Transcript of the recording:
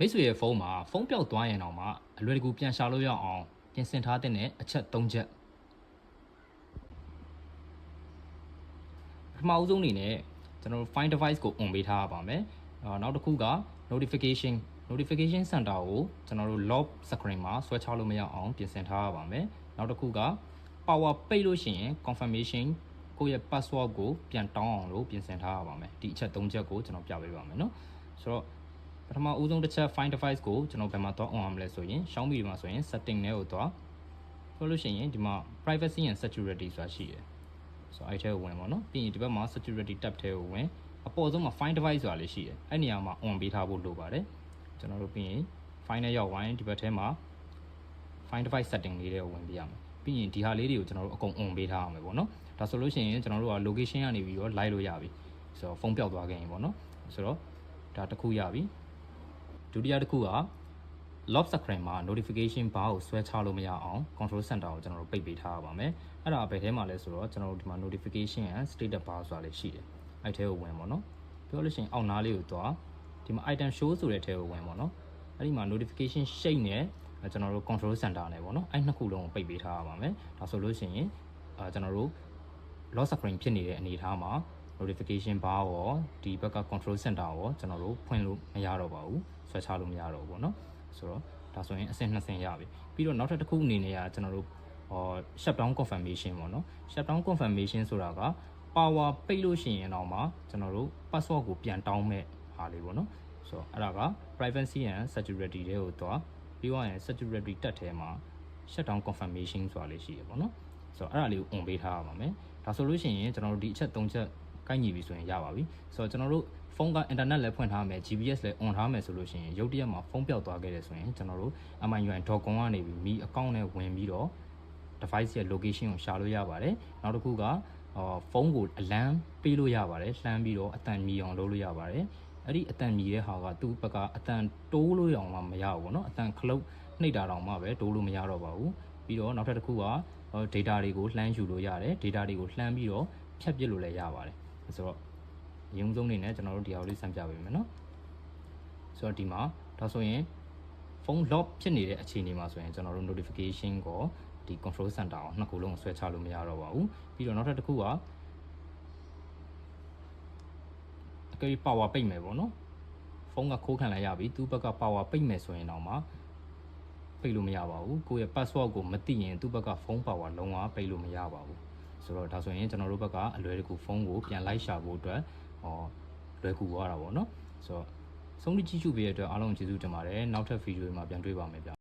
မိတ်ဆွေရဲ့ဖုန်းမှာဖုန်းပျောက်သွားရင်တော့မှအလွယ်တကူပြန်ရှာလို့ရအောင်ပြင်ဆင်ထားတဲ့အချက်၃ချက်ပထမအဦးဆုံးအနေနဲ့ကျွန်တော်တို့ find device ကို on ပေးထားရပါမယ်အော်နောက်တစ်ခုက notification notification center ကိုကျွန်တော်တို့ lock screen မှာဆွဲချလို့မရအောင်ပြင်ဆင်ထားရပါမယ်နောက်တစ်ခုက power ပိတ်လို့ရှိရင် confirmation ကိုယ့်ရဲ့ password ကိုပြန်တောင်းအောင်လို့ပြင်ဆင်ထားရပါမယ်ဒီအချက်၃ချက်ကိုကျွန်တော်ပြပေးပါမယ်เนาะဆိုတော့ ပထမဦးဆုံးတစ်ချက် find device ကိုကျွန်တော်ဘယ်မှာသွား on အောင်မလဲဆိုရင် Xiaomi ဒီမှာဆိုရင် setting ထဲကိုသွားပြောလို့ရှိရင်ဒီမှာ privacy and security ဆိုတာရှိတယ်ဆိုတော့အဲ့ထဲကိုဝင်ပါတော့ပြီးရင်ဒီဘက်မှာ security tab ထဲကိုဝင်အပေါ်ဆုံးမှာ find device ဆိုတာလေးရှိတယ်အဲ့နေရာမှာ on ပေးထားဖို့လိုပါတယ်ကျွန်တော်တို့ပြီးရင် find နဲ့ရောက်ဝိုင်းဒီဘက်ထဲမှာ find device setting လေးတွေကိုဝင်ပြရမယ်ပြီးရင်ဒီဟာလေးတွေကိုကျွန်တော်တို့အကုန် on ပေးထားအောင်ပဲပေါ့နော်ဒါဆိုလို့ရှိရင်ကျွန်တော်တို့က location ကနေပြီးတော့ live လို့ရပြီဆိုတော့ဖုန်းပျောက်သွားခဲ့ရင်ပေါ့နော်ဆိုတော့ဒါတစ်ခုရပြီ ဒုတိယတစ်ခုက lock screen မှာ notification bar ကိုဆွဲချလို့မရအောင် control center ကိုကျွန်တော်တို့ပိတ်ပေးထားရပါမယ်။အဲ့ဒါဘယ်ထဲမှာလဲဆိုတော့ကျွန်တော်တို့ဒီမှာ notification and status bar ဆိုတာလေးရှိတယ်။အဲ့ထဲကိုဝင်ပါတော့။ပြောလို့ရှိရင်အောက်နားလေးကိုသွားဒီမှာ item show ဆိုတဲ့ထဲကိုဝင်ပါတော့။အဲ့ဒီမှာ notification shade နဲ့ကျွန်တော်တို့ control center နဲ့ပေါ့နော်။အဲ့နှစ်ခုလုံးကိုပိတ်ပေးထားရပါမယ်။ဒါဆိုလို့ရှိရင်အာကျွန်တော်တို့ lock screen ဖြစ်နေတဲ့အနေအထားမှာ notification bar ရောဒီဘက်က control center ရောကျွန်တော်တို့ဖွင့်လို့မရတော့ပါဘူးဆွဲချလို့မရတော့ဘူးပေါ့နော်ဆိုတော့ဒါဆိုရင်အဆင့်2ဆင့်ရပြီပြီးတော့နောက်ထပ်တစ်ခုအနေနဲ့ကကျွန်တော်တို့ဟော shutdown confirmation ပေါ့နော် shutdown confirmation ဆိုတာက power ပိတ်လို့ရှိရင်တော့မှကျွန်တော်တို့ password ကိုပြန်တောင်းမဲ့ဟာလေးပေါ့နော်ဆိုတော့အဲ့ဒါက privacy and security တွေကိုတော့ပြီးတော့ရင် security တက်ထဲမှာ shutdown confirmation ဆိုတာလေးရှိရပေါ့နော်ဆိုတော့အဲ့ဒါလေးကို on ပေးထားရပါမယ်ဒါဆိုလို့ရှိရင်ကျွန်တော်တို့ဒီအချက်၃ချက် ကိုက်ညီပြီဆိုရင်ရပါပြီဆိုတော့ကျွန်တော်တို့ဖုန်းက internet လည်းဖွင့်ထားမယ် GPS လည်း on ထားမယ်ဆိုလို့ရှိရင်ရုတ်တရက်မှာဖုန်းပျောက်သွားခဲ့တယ်ဆိုရင်ကျွန်တော်တို့ MIUI.com ကနေပြီးမိ account နဲ့ဝင်ပြီးတော့ device ရဲ့ location ကိုရှာလို့ရပါတယ်နောက်တစ်ခုကအော်ဖုန်းကိုအလန်းပေးလို့ရပါတယ်လှမ်းပြီးတော့အတန်မြည်အောင်လုပ်လို့ရပါတယ်အဲ့ဒီအတန်မြည်တဲ့ဟာကသူ့ဘက်ကအတန်တိုးလို့ရအောင်မှမရဘူးပေါ့နော်အတန်ခလုတ်နှိပ်တာတောင်မှပဲတိုးလို့မရတော့ပါဘူးပြီးတော့နောက်ထပ်တစ်ခုက data တွေကိုလှမ်းယူလို့ရတယ် data တွေကိုလှမ်းပြီးတော့ဖြတ်ပစ်လို့လည်းရပါတယ် ဆိုတော့ရုံဆုံးနေနဲ့ကျွန်တော်တို့ဒီဟာလေးစမ်းပြပေးမယ်နော်ဆိုတော့ဒီမှာဒါဆိုရင်ဖုန်း lock ဖြစ်နေတဲ့အခြေအနေမှာဆိုရင်ကျွန်တော်တို့ notification ကိုဒီ control center ကိုနှစ်ခုလုံးဆွဲချလို့မရတော့ပါဘူးပြီးတော့နောက်ထပ်တစ်ခုကအကယ်၍ power ပိတ်မယ်ပေါ့နော်ဖုန်းကခိုးခံလိုက်ရပြီသူ့ဘက်က power ပိတ်မယ်ဆိုရင်တော့မှပိတ်လို့မရပါဘူးကိုယ့်ရဲ့ password ကိုမသိရင်သူ့ဘက်ကဖုန်း power လုံးဝပိတ်လို့မရပါဘူး ဆိုတော့ဒါဆိုရင်ကျွန်တော်တို့ဘက်ကအလွယ်တကူဖုန်းကိုပြန်လိုက်ရှာဖို့အတွက်ဟောလွယ်ကူသွားတာပေါ့နော်ဆိုတော့ဆုံးဖြတ်ကြည့်ရှုပေးတဲ့အတွက်အားလုံးကျေးဇူးတင်ပါတယ်နောက်ထပ်ဗီဒီယိုတွေမှာပြန်တွေ့ပါမယ်ဗျ